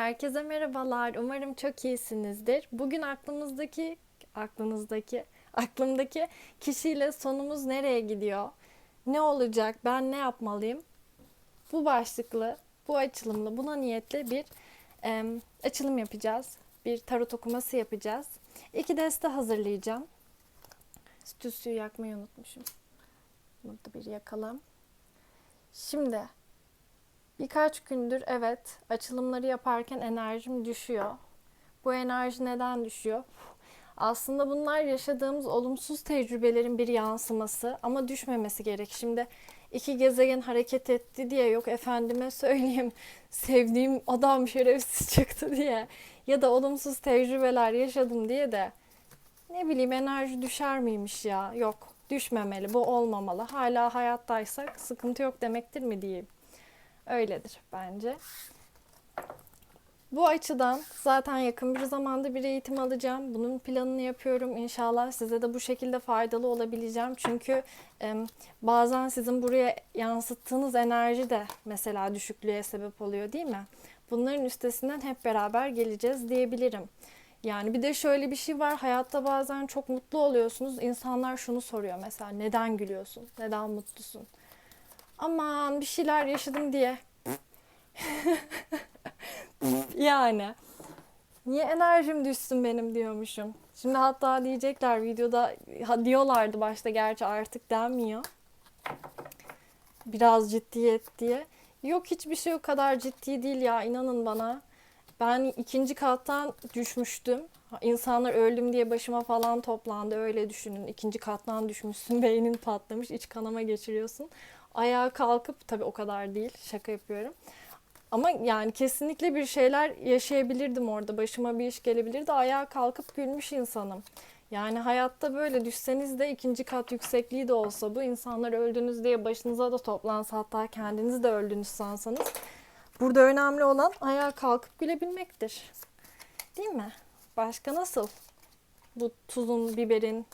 Herkese merhabalar. Umarım çok iyisinizdir. Bugün aklımızdaki, aklınızdaki, aklımdaki kişiyle sonumuz nereye gidiyor? Ne olacak? Ben ne yapmalıyım? Bu başlıklı, bu açılımlı, buna niyetli bir em, açılım yapacağız. Bir tarot okuması yapacağız. İki deste hazırlayacağım. Stüsüyü yakmayı unutmuşum. Burada bir yakalım. Şimdi Birkaç gündür evet açılımları yaparken enerjim düşüyor. Bu enerji neden düşüyor? Aslında bunlar yaşadığımız olumsuz tecrübelerin bir yansıması ama düşmemesi gerek. Şimdi iki gezegen hareket etti diye yok efendime söyleyeyim sevdiğim adam şerefsiz çıktı diye ya da olumsuz tecrübeler yaşadım diye de ne bileyim enerji düşer miymiş ya? Yok düşmemeli bu olmamalı. Hala hayattaysak sıkıntı yok demektir mi diyeyim. Öyledir bence. Bu açıdan zaten yakın bir zamanda bir eğitim alacağım. Bunun planını yapıyorum. İnşallah size de bu şekilde faydalı olabileceğim. Çünkü e, bazen sizin buraya yansıttığınız enerji de mesela düşüklüğe sebep oluyor değil mi? Bunların üstesinden hep beraber geleceğiz diyebilirim. Yani bir de şöyle bir şey var. Hayatta bazen çok mutlu oluyorsunuz. İnsanlar şunu soruyor mesela. Neden gülüyorsun? Neden mutlusun? Aman bir şeyler yaşadım diye. yani. Niye enerjim düşsün benim diyormuşum. Şimdi hatta diyecekler videoda ha, diyorlardı başta gerçi artık denmiyor. Biraz ciddiyet diye. Yok hiçbir şey o kadar ciddi değil ya inanın bana. Ben ikinci kattan düşmüştüm. İnsanlar öldüm diye başıma falan toplandı öyle düşünün. İkinci kattan düşmüşsün beynin patlamış iç kanama geçiriyorsun ayağa kalkıp tabii o kadar değil şaka yapıyorum. Ama yani kesinlikle bir şeyler yaşayabilirdim orada. Başıma bir iş gelebilirdi. Ayağa kalkıp gülmüş insanım. Yani hayatta böyle düşseniz de ikinci kat yüksekliği de olsa bu insanlar öldünüz diye başınıza da toplansa hatta kendiniz de öldünüz sansanız burada önemli olan ayağa kalkıp gülebilmektir. Değil mi? Başka nasıl? Bu tuzun, biberin,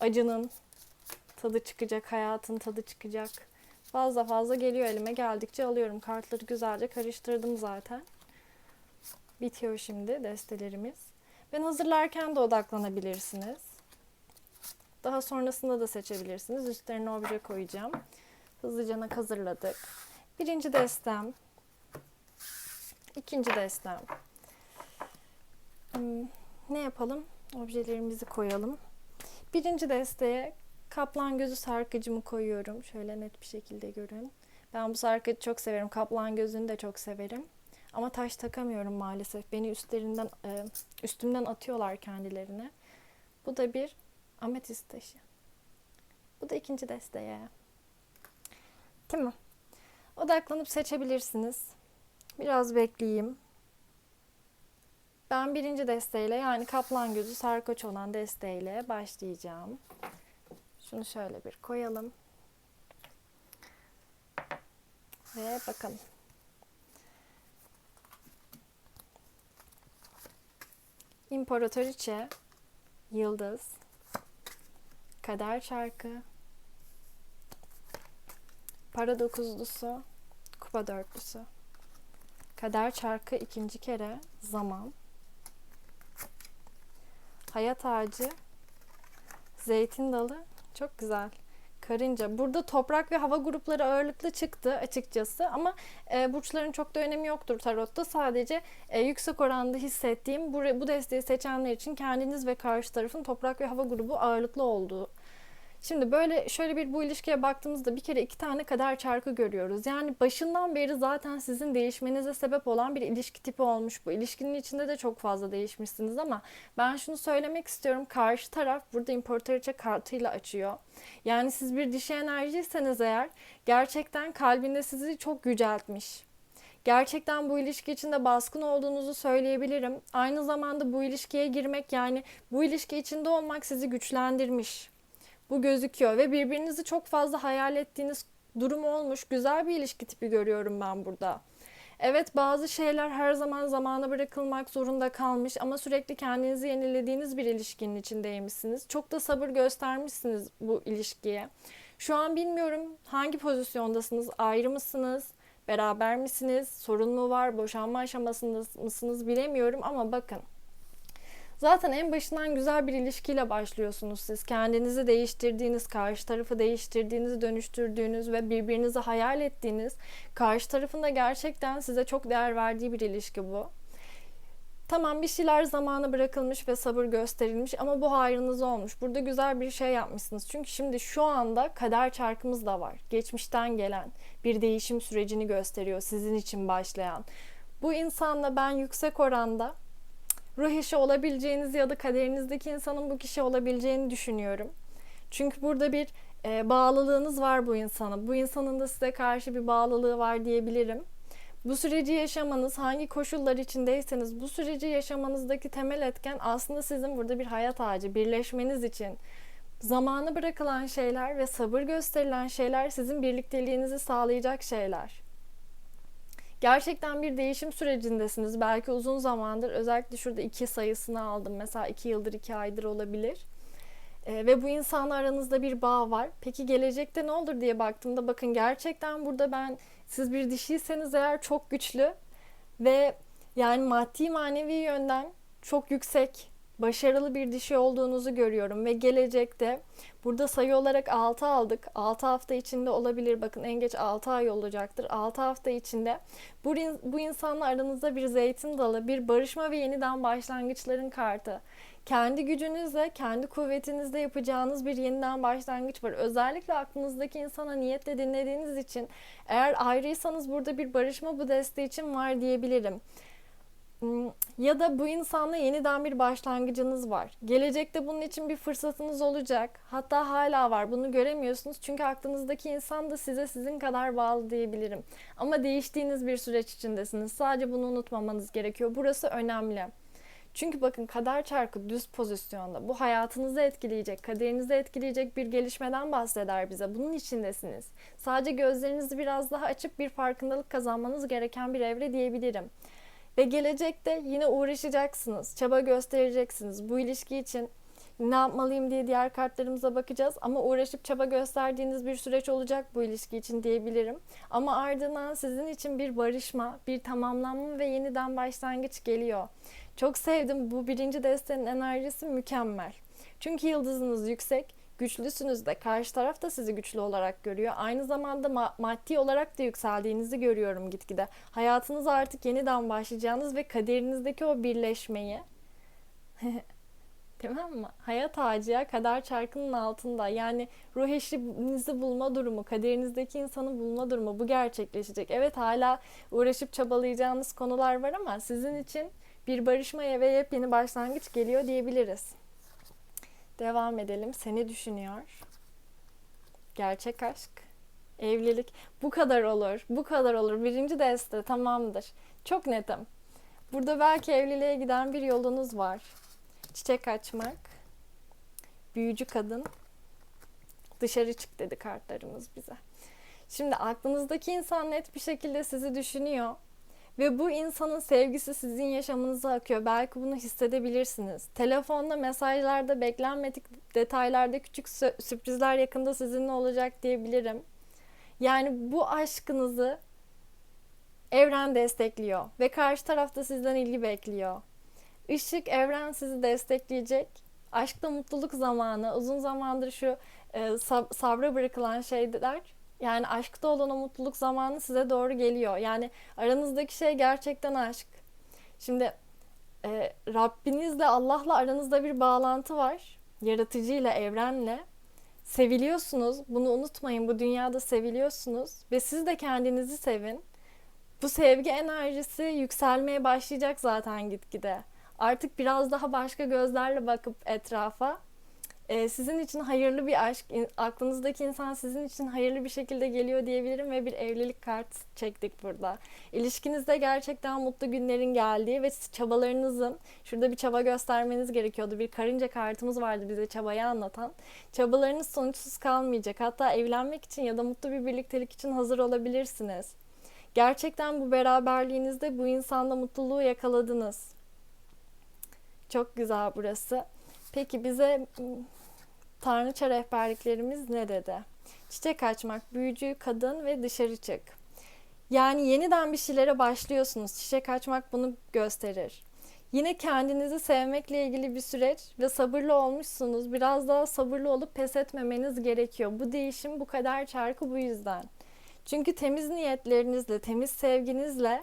acının tadı çıkacak, hayatın tadı çıkacak. Fazla fazla geliyor elime. Geldikçe alıyorum. Kartları güzelce karıştırdım zaten. Bitiyor şimdi destelerimiz. Ben hazırlarken de odaklanabilirsiniz. Daha sonrasında da seçebilirsiniz. Üstlerine obje koyacağım. Hızlıca hazırladık. Birinci destem. ikinci destem. Hmm, ne yapalım? Objelerimizi koyalım. Birinci desteğe Kaplan gözü sarkıcımı koyuyorum. Şöyle net bir şekilde görün. Ben bu sarkıcı çok severim. Kaplan gözünü de çok severim. Ama taş takamıyorum maalesef. Beni üstlerinden e, üstümden atıyorlar kendilerine. Bu da bir ametist taşı. Bu da ikinci desteğe. Mi? Odaklanıp seçebilirsiniz. Biraz bekleyeyim. Ben birinci desteğiyle yani kaplan gözü sarkoç olan desteğiyle başlayacağım. Şunu şöyle bir koyalım. Ve bakalım. İmparatoriçe, Yıldız, Kader Çarkı, Para Dokuzlusu, Kupa Dörtlüsü, Kader Çarkı ikinci kere, Zaman, Hayat Ağacı, Zeytin Dalı, çok güzel. Karınca. Burada toprak ve hava grupları ağırlıklı çıktı açıkçası ama e, burçların çok da önemi yoktur tarotta. Sadece e, yüksek oranda hissettiğim bu, bu desteği seçenler için kendiniz ve karşı tarafın toprak ve hava grubu ağırlıklı olduğu Şimdi böyle şöyle bir bu ilişkiye baktığımızda bir kere iki tane kader çarkı görüyoruz. Yani başından beri zaten sizin değişmenize sebep olan bir ilişki tipi olmuş bu. İlişkinin içinde de çok fazla değişmişsiniz ama ben şunu söylemek istiyorum. Karşı taraf burada imparatoriçe kartıyla açıyor. Yani siz bir dişi enerjiyseniz eğer gerçekten kalbinde sizi çok yüceltmiş. Gerçekten bu ilişki içinde baskın olduğunuzu söyleyebilirim. Aynı zamanda bu ilişkiye girmek yani bu ilişki içinde olmak sizi güçlendirmiş bu gözüküyor ve birbirinizi çok fazla hayal ettiğiniz durum olmuş. Güzel bir ilişki tipi görüyorum ben burada. Evet bazı şeyler her zaman zamana bırakılmak zorunda kalmış ama sürekli kendinizi yenilediğiniz bir ilişkinin içindeymişsiniz. Çok da sabır göstermişsiniz bu ilişkiye. Şu an bilmiyorum hangi pozisyondasınız, ayrı mısınız, Beraber misiniz? Sorun mu var? Boşanma aşamasında mısınız bilemiyorum ama bakın. Zaten en başından güzel bir ilişkiyle başlıyorsunuz siz. Kendinizi değiştirdiğiniz, karşı tarafı değiştirdiğiniz, dönüştürdüğünüz ve birbirinizi hayal ettiğiniz, karşı tarafın da gerçekten size çok değer verdiği bir ilişki bu. Tamam bir şeyler zamana bırakılmış ve sabır gösterilmiş ama bu hayrınız olmuş. Burada güzel bir şey yapmışsınız. Çünkü şimdi şu anda kader çarkımız da var. Geçmişten gelen bir değişim sürecini gösteriyor sizin için başlayan. Bu insanla ben yüksek oranda ruh eşi olabileceğiniz ya da kaderinizdeki insanın bu kişi olabileceğini düşünüyorum. Çünkü burada bir e, bağlılığınız var bu insana. Bu insanın da size karşı bir bağlılığı var diyebilirim. Bu süreci yaşamanız, hangi koşullar içindeyseniz bu süreci yaşamanızdaki temel etken aslında sizin burada bir hayat ağacı, birleşmeniz için zamanı bırakılan şeyler ve sabır gösterilen şeyler sizin birlikteliğinizi sağlayacak şeyler. Gerçekten bir değişim sürecindesiniz. Belki uzun zamandır özellikle şurada iki sayısını aldım. Mesela iki yıldır, iki aydır olabilir. E, ve bu insanla aranızda bir bağ var. Peki gelecekte ne olur diye baktığımda bakın gerçekten burada ben siz bir dişiyseniz eğer çok güçlü ve yani maddi manevi yönden çok yüksek, başarılı bir dişi olduğunuzu görüyorum ve gelecekte burada sayı olarak 6 aldık. 6 hafta içinde olabilir. Bakın en geç 6 ay olacaktır. 6 hafta içinde bu, bu insanla aranızda bir zeytin dalı, bir barışma ve yeniden başlangıçların kartı kendi gücünüzle, kendi kuvvetinizle yapacağınız bir yeniden başlangıç var. Özellikle aklınızdaki insana niyetle dinlediğiniz için eğer ayrıysanız burada bir barışma bu desteği için var diyebilirim. Hmm, ya da bu insanla yeniden bir başlangıcınız var. Gelecekte bunun için bir fırsatınız olacak. Hatta hala var. Bunu göremiyorsunuz. Çünkü aklınızdaki insan da size sizin kadar bağlı diyebilirim. Ama değiştiğiniz bir süreç içindesiniz. Sadece bunu unutmamanız gerekiyor. Burası önemli. Çünkü bakın kader çarkı düz pozisyonda. Bu hayatınızı etkileyecek, kaderinizi etkileyecek bir gelişmeden bahseder bize. Bunun içindesiniz. Sadece gözlerinizi biraz daha açıp bir farkındalık kazanmanız gereken bir evre diyebilirim. Ve gelecekte yine uğraşacaksınız, çaba göstereceksiniz. Bu ilişki için ne yapmalıyım diye diğer kartlarımıza bakacağız. Ama uğraşıp çaba gösterdiğiniz bir süreç olacak bu ilişki için diyebilirim. Ama ardından sizin için bir barışma, bir tamamlanma ve yeniden başlangıç geliyor. Çok sevdim. Bu birinci destenin enerjisi mükemmel. Çünkü yıldızınız yüksek, güçlüsünüz de karşı taraf da sizi güçlü olarak görüyor. Aynı zamanda ma- maddi olarak da yükseldiğinizi görüyorum gitgide. Hayatınız artık yeniden başlayacağınız ve kaderinizdeki o birleşmeyi Tamam mı? Hayat ağacıya kader çarkının altında. Yani ruh eşinizi bulma durumu, kaderinizdeki insanı bulma durumu bu gerçekleşecek. Evet hala uğraşıp çabalayacağınız konular var ama sizin için bir barışmaya ve yepyeni başlangıç geliyor diyebiliriz. Devam edelim. Seni düşünüyor. Gerçek aşk. Evlilik. Bu kadar olur. Bu kadar olur. Birinci deste tamamdır. Çok netim. Burada belki evliliğe giden bir yolunuz var. Çiçek açmak. Büyücü kadın. Dışarı çık dedi kartlarımız bize. Şimdi aklınızdaki insan net bir şekilde sizi düşünüyor ve bu insanın sevgisi sizin yaşamınıza akıyor. Belki bunu hissedebilirsiniz. Telefonda, mesajlarda, beklenmedik detaylarda küçük sürprizler yakında sizinle olacak diyebilirim. Yani bu aşkınızı evren destekliyor ve karşı tarafta sizden ilgi bekliyor. Işık evren sizi destekleyecek. Aşkta mutluluk zamanı, uzun zamandır şu e, sab- sabra bırakılan şeyler yani aşkta olan o mutluluk zamanı size doğru geliyor. Yani aranızdaki şey gerçekten aşk. Şimdi e, Rabbinizle Allah'la aranızda bir bağlantı var. Yaratıcıyla, evrenle. Seviliyorsunuz. Bunu unutmayın. Bu dünyada seviliyorsunuz. Ve siz de kendinizi sevin. Bu sevgi enerjisi yükselmeye başlayacak zaten gitgide. Artık biraz daha başka gözlerle bakıp etrafa e, sizin için hayırlı bir aşk, aklınızdaki insan sizin için hayırlı bir şekilde geliyor diyebilirim ve bir evlilik kart çektik burada. İlişkinizde gerçekten mutlu günlerin geldiği ve çabalarınızın, şurada bir çaba göstermeniz gerekiyordu. Bir karınca kartımız vardı bize çabayı anlatan. Çabalarınız sonuçsuz kalmayacak. Hatta evlenmek için ya da mutlu bir birliktelik için hazır olabilirsiniz. Gerçekten bu beraberliğinizde bu insanda mutluluğu yakaladınız. Çok güzel burası. Peki bize Tanrıça rehberliklerimiz ne dedi? Çiçek açmak, büyücü, kadın ve dışarı çık. Yani yeniden bir şeylere başlıyorsunuz. Çiçek açmak bunu gösterir. Yine kendinizi sevmekle ilgili bir süreç ve sabırlı olmuşsunuz. Biraz daha sabırlı olup pes etmemeniz gerekiyor. Bu değişim bu kadar çarkı bu yüzden. Çünkü temiz niyetlerinizle, temiz sevginizle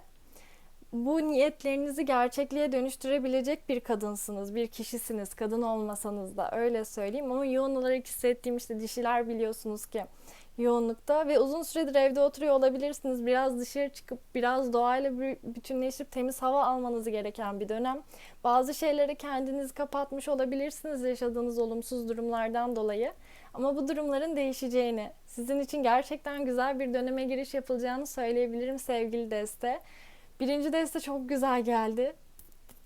bu niyetlerinizi gerçekliğe dönüştürebilecek bir kadınsınız, bir kişisiniz. Kadın olmasanız da öyle söyleyeyim. Ama yoğun olarak hissettiğim işte dişiler biliyorsunuz ki yoğunlukta ve uzun süredir evde oturuyor olabilirsiniz. Biraz dışarı çıkıp biraz doğayla bütünleşip temiz hava almanız gereken bir dönem. Bazı şeylere kendinizi kapatmış olabilirsiniz yaşadığınız olumsuz durumlardan dolayı. Ama bu durumların değişeceğini, sizin için gerçekten güzel bir döneme giriş yapılacağını söyleyebilirim sevgili deste. Birinci deste çok güzel geldi.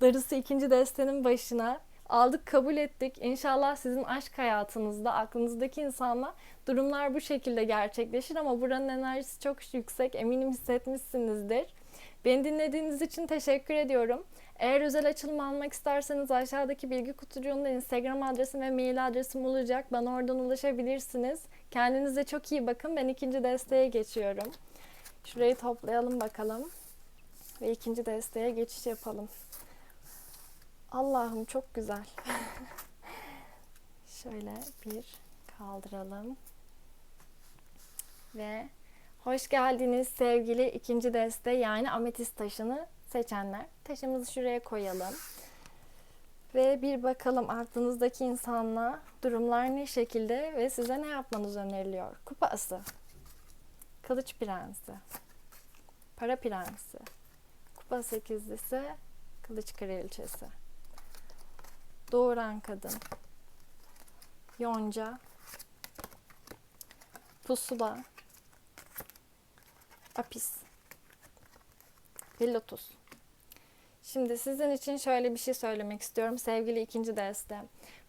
Darısı ikinci destenin başına. Aldık kabul ettik. İnşallah sizin aşk hayatınızda aklınızdaki insanla durumlar bu şekilde gerçekleşir ama buranın enerjisi çok yüksek. Eminim hissetmişsinizdir. Beni dinlediğiniz için teşekkür ediyorum. Eğer özel açılım almak isterseniz aşağıdaki bilgi kutucuğunda Instagram adresim ve mail adresim olacak. Bana oradan ulaşabilirsiniz. Kendinize çok iyi bakın. Ben ikinci desteğe geçiyorum. Şurayı toplayalım bakalım. Ve ikinci desteğe geçiş yapalım. Allah'ım çok güzel. Şöyle bir kaldıralım. Ve hoş geldiniz sevgili ikinci deste yani ametist taşını seçenler. Taşımızı şuraya koyalım. Ve bir bakalım aklınızdaki insanla durumlar ne şekilde ve size ne yapmanız öneriliyor? Kupa ası, kılıç prensi, para prensi, kupa sekizlisi, kılıç kraliçesi, doğuran kadın, yonca, pusula, apis ve lotus. Şimdi sizin için şöyle bir şey söylemek istiyorum sevgili ikinci deste.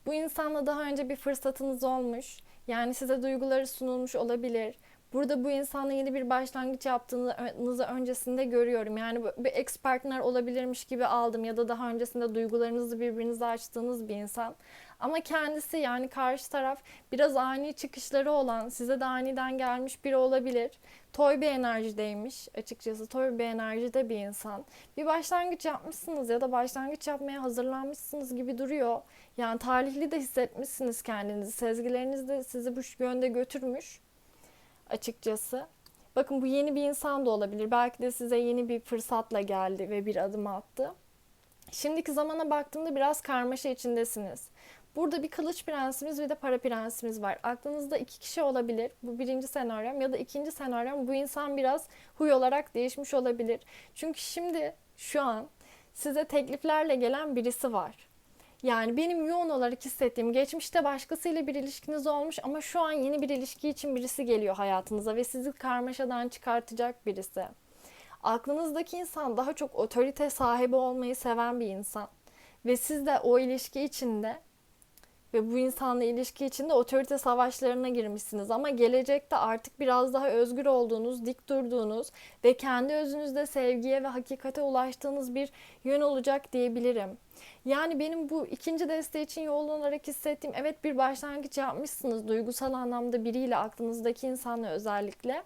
Bu insanla daha önce bir fırsatınız olmuş. Yani size duyguları sunulmuş olabilir. Burada bu insanla yeni bir başlangıç yaptığınızı öncesinde görüyorum. Yani bir ex partner olabilirmiş gibi aldım ya da daha öncesinde duygularınızı birbirinize açtığınız bir insan. Ama kendisi yani karşı taraf biraz ani çıkışları olan, size de aniden gelmiş biri olabilir. Toy bir enerjideymiş açıkçası. Toy bir enerjide bir insan. Bir başlangıç yapmışsınız ya da başlangıç yapmaya hazırlanmışsınız gibi duruyor. Yani talihli de hissetmişsiniz kendinizi. Sezgileriniz de sizi bu yönde götürmüş açıkçası. Bakın bu yeni bir insan da olabilir. Belki de size yeni bir fırsatla geldi ve bir adım attı. Şimdiki zamana baktığımda biraz karmaşa içindesiniz. Burada bir kılıç prensimiz ve de para prensimiz var. Aklınızda iki kişi olabilir. Bu birinci senaryom ya da ikinci senaryom bu insan biraz huy olarak değişmiş olabilir. Çünkü şimdi şu an size tekliflerle gelen birisi var. Yani benim yoğun olarak hissettiğim geçmişte başkasıyla bir ilişkiniz olmuş ama şu an yeni bir ilişki için birisi geliyor hayatınıza ve sizi karmaşadan çıkartacak birisi. Aklınızdaki insan daha çok otorite sahibi olmayı seven bir insan. Ve siz de o ilişki içinde ve bu insanla ilişki içinde otorite savaşlarına girmişsiniz ama gelecekte artık biraz daha özgür olduğunuz, dik durduğunuz ve kendi özünüzde sevgiye ve hakikate ulaştığınız bir yön olacak diyebilirim. Yani benim bu ikinci deste için yoğun olarak hissettiğim evet bir başlangıç yapmışsınız duygusal anlamda biriyle aklınızdaki insanla özellikle.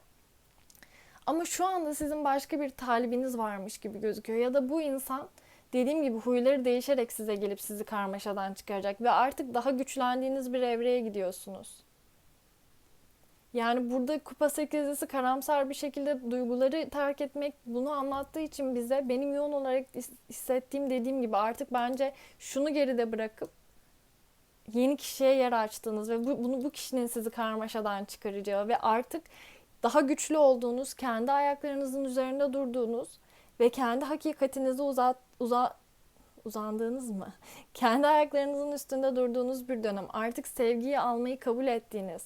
Ama şu anda sizin başka bir talibiniz varmış gibi gözüküyor ya da bu insan dediğim gibi huyları değişerek size gelip sizi karmaşadan çıkaracak ve artık daha güçlendiğiniz bir evreye gidiyorsunuz. Yani burada kupa sekizlisi karamsar bir şekilde duyguları terk etmek bunu anlattığı için bize benim yoğun olarak hissettiğim dediğim gibi artık bence şunu geride bırakıp yeni kişiye yer açtığınız ve bu, bunu bu kişinin sizi karmaşadan çıkaracağı ve artık daha güçlü olduğunuz, kendi ayaklarınızın üzerinde durduğunuz ve kendi hakikatinizi uzat, uza, uzandığınız mı? Kendi ayaklarınızın üstünde durduğunuz bir dönem. Artık sevgiyi almayı kabul ettiğiniz.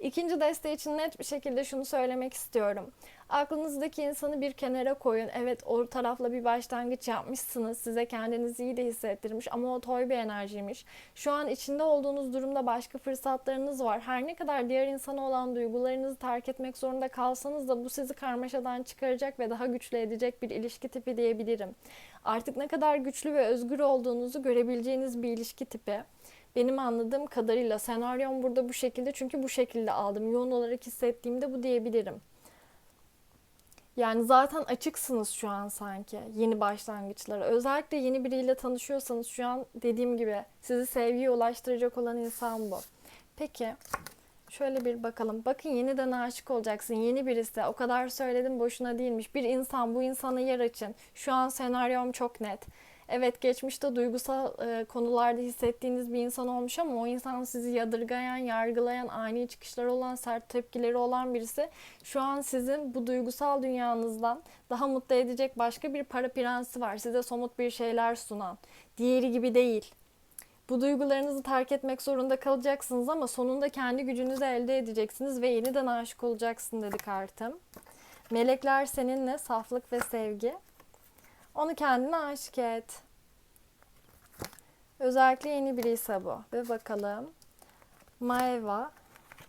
İkinci deste için net bir şekilde şunu söylemek istiyorum. Aklınızdaki insanı bir kenara koyun. Evet o tarafla bir başlangıç yapmışsınız. Size kendinizi iyi de hissettirmiş ama o toy bir enerjiymiş. Şu an içinde olduğunuz durumda başka fırsatlarınız var. Her ne kadar diğer insana olan duygularınızı terk etmek zorunda kalsanız da bu sizi karmaşadan çıkaracak ve daha güçlü edecek bir ilişki tipi diyebilirim. Artık ne kadar güçlü ve özgür olduğunuzu görebileceğiniz bir ilişki tipi. Benim anladığım kadarıyla senaryom burada bu şekilde çünkü bu şekilde aldım. Yoğun olarak hissettiğimde bu diyebilirim. Yani zaten açıksınız şu an sanki yeni başlangıçlara. Özellikle yeni biriyle tanışıyorsanız şu an dediğim gibi sizi sevgiye ulaştıracak olan insan bu. Peki şöyle bir bakalım. Bakın yeniden aşık olacaksın. Yeni birisi. O kadar söyledim boşuna değilmiş. Bir insan bu insana yer açın. Şu an senaryom çok net. Evet geçmişte duygusal e, konularda hissettiğiniz bir insan olmuş ama o insan sizi yadırgayan, yargılayan, ani çıkışları olan, sert tepkileri olan birisi şu an sizin bu duygusal dünyanızdan daha mutlu edecek başka bir para prensi var. Size somut bir şeyler sunan. Diğeri gibi değil. Bu duygularınızı terk etmek zorunda kalacaksınız ama sonunda kendi gücünüzü elde edeceksiniz ve yeniden aşık olacaksın dedi kartım. Melekler seninle saflık ve sevgi. Onu kendine aşık et. Özellikle yeni biri ise bu. Ve bakalım. Maeva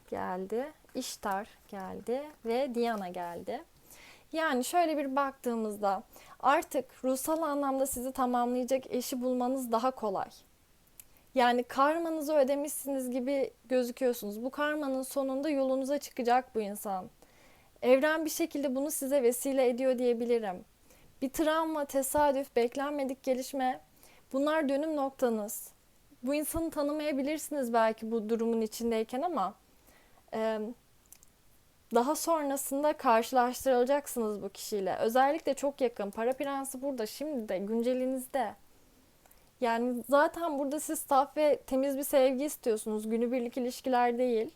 geldi. İştar geldi. Ve Diana geldi. Yani şöyle bir baktığımızda artık ruhsal anlamda sizi tamamlayacak eşi bulmanız daha kolay. Yani karmanızı ödemişsiniz gibi gözüküyorsunuz. Bu karmanın sonunda yolunuza çıkacak bu insan. Evren bir şekilde bunu size vesile ediyor diyebilirim. Bir travma, tesadüf, beklenmedik gelişme bunlar dönüm noktanız. Bu insanı tanımayabilirsiniz belki bu durumun içindeyken ama e, daha sonrasında karşılaştırılacaksınız bu kişiyle. Özellikle çok yakın. Para prensi burada şimdi de güncelinizde. Yani zaten burada siz saf ve temiz bir sevgi istiyorsunuz. Günübirlik ilişkiler değil.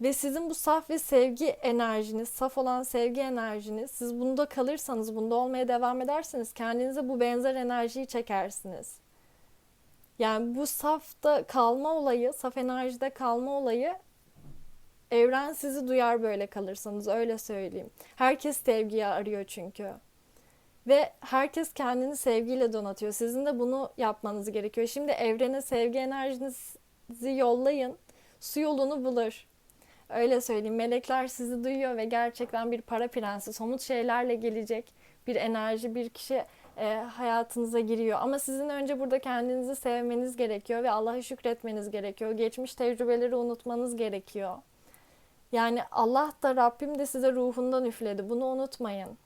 Ve sizin bu saf ve sevgi enerjiniz, saf olan sevgi enerjiniz, siz bunda kalırsanız, bunda olmaya devam ederseniz kendinize bu benzer enerjiyi çekersiniz. Yani bu safta kalma olayı, saf enerjide kalma olayı evren sizi duyar böyle kalırsanız öyle söyleyeyim. Herkes sevgiyi arıyor çünkü. Ve herkes kendini sevgiyle donatıyor. Sizin de bunu yapmanız gerekiyor. Şimdi evrene sevgi enerjinizi yollayın. Su yolunu bulur. Öyle söyleyeyim. Melekler sizi duyuyor ve gerçekten bir para prensi, somut şeylerle gelecek bir enerji, bir kişi e, hayatınıza giriyor. Ama sizin önce burada kendinizi sevmeniz gerekiyor ve Allah'a şükretmeniz gerekiyor. Geçmiş tecrübeleri unutmanız gerekiyor. Yani Allah da Rabbim de size ruhundan üfledi. Bunu unutmayın.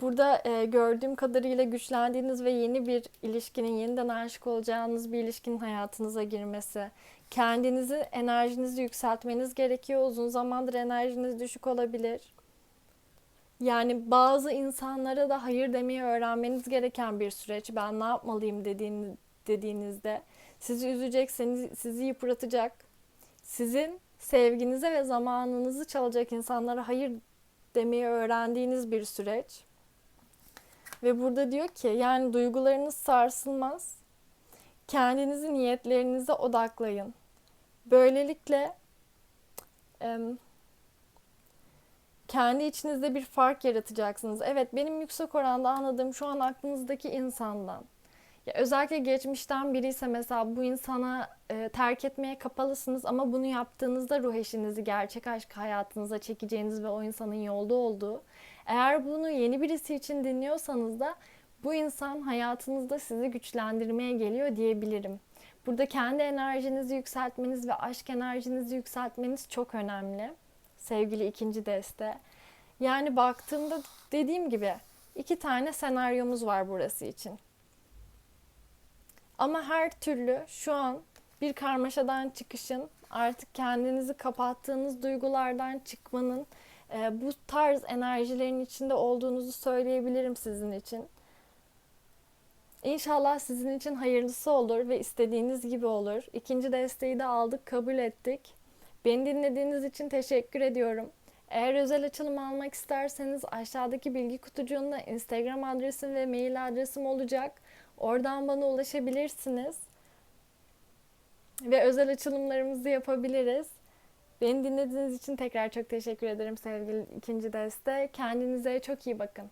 Burada e, gördüğüm kadarıyla güçlendiğiniz ve yeni bir ilişkinin, yeniden aşık olacağınız bir ilişkinin hayatınıza girmesi. Kendinizi, enerjinizi yükseltmeniz gerekiyor. Uzun zamandır enerjiniz düşük olabilir. Yani bazı insanlara da hayır demeyi öğrenmeniz gereken bir süreç. Ben ne yapmalıyım dediğiniz, dediğinizde sizi üzecek, seni, sizi yıpratacak. Sizin sevginize ve zamanınızı çalacak insanlara hayır demeyi öğrendiğiniz bir süreç. Ve burada diyor ki yani duygularınız sarsılmaz. Kendinizi niyetlerinize odaklayın. Böylelikle kendi içinizde bir fark yaratacaksınız. Evet benim yüksek oranda anladığım şu an aklınızdaki insandan. Ya özellikle geçmişten biri ise mesela bu insana e, terk etmeye kapalısınız ama bunu yaptığınızda ruh eşinizi gerçek aşk hayatınıza çekeceğiniz ve o insanın yolda olduğu eğer bunu yeni birisi için dinliyorsanız da bu insan hayatınızda sizi güçlendirmeye geliyor diyebilirim. Burada kendi enerjinizi yükseltmeniz ve aşk enerjinizi yükseltmeniz çok önemli. Sevgili ikinci deste. Yani baktığımda dediğim gibi iki tane senaryomuz var burası için. Ama her türlü şu an bir karmaşadan çıkışın, artık kendinizi kapattığınız duygulardan çıkmanın e, bu tarz enerjilerin içinde olduğunuzu söyleyebilirim sizin için. İnşallah sizin için hayırlısı olur ve istediğiniz gibi olur. İkinci desteği de aldık, kabul ettik. Beni dinlediğiniz için teşekkür ediyorum. Eğer özel açılım almak isterseniz aşağıdaki bilgi kutucuğunda Instagram adresim ve mail adresim olacak. Oradan bana ulaşabilirsiniz. Ve özel açılımlarımızı yapabiliriz. Beni dinlediğiniz için tekrar çok teşekkür ederim sevgili ikinci deste. Kendinize çok iyi bakın.